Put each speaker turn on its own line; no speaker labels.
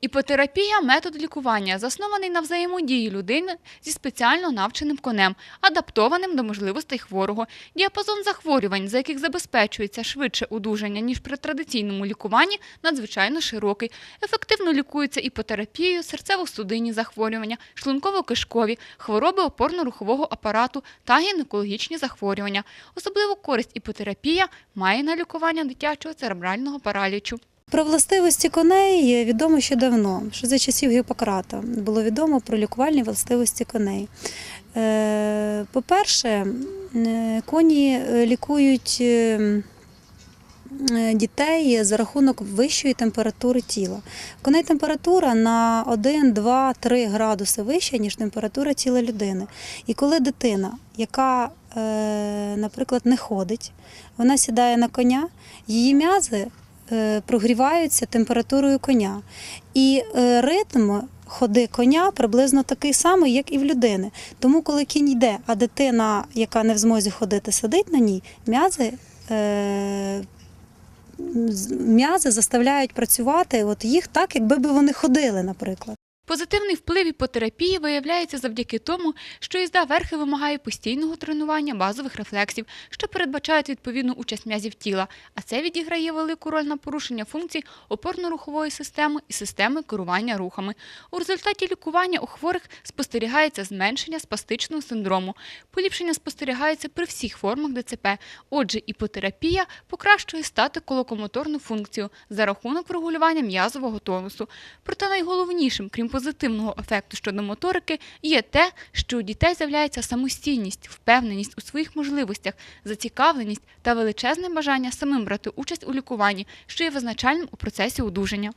Іпотерапія – метод лікування, заснований на взаємодії людини зі спеціально навченим конем, адаптованим до можливостей хворого. Діапазон захворювань, за яких забезпечується швидше одужання, ніж при традиційному лікуванні, надзвичайно широкий. Ефективно лікуються іпотерапією серцево-судинні захворювання, шлунково-кишкові, хвороби опорно-рухового апарату та гінекологічні захворювання. Особливу користь іпотерапія має на лікування дитячого церебрального паралічу.
Про властивості коней відомо ще давно, що за часів Гіппократа було відомо про лікувальні властивості коней. Е, По-перше, е, коні е, лікують дітей за рахунок вищої температури тіла. Коней температура на 1, 2, 3 градуси вища, ніж температура тіла людини. І коли дитина, яка, наприклад, не ходить, вона сідає на коня, її м'язи прогріваються температурою коня. І е, ритм ходи коня приблизно такий самий, як і в людини. Тому, коли кінь йде, а дитина, яка не в змозі ходити, сидить на ній, м'язи. Е, М'язи заставляють працювати от їх так, якби вони ходили, наприклад.
Позитивний вплив іпотерапії виявляється завдяки тому, що їзда верхи вимагає постійного тренування базових рефлексів, що передбачають відповідну участь м'язів тіла, а це відіграє велику роль на порушення функцій опорно-рухової системи і системи керування рухами. У результаті лікування у хворих спостерігається зменшення спастичного синдрому. Поліпшення спостерігається при всіх формах ДЦП. Отже, іпотерапія покращує статико-локомоторну функцію за рахунок врегулювання м'язового тонусу. Проте найголовнішим, крім позитивного ефекту щодо моторики, є те, що у дітей з'являється самостійність, впевненість у своїх можливостях, зацікавленість та величезне бажання самим брати участь у лікуванні, що є визначальним у процесі одужання.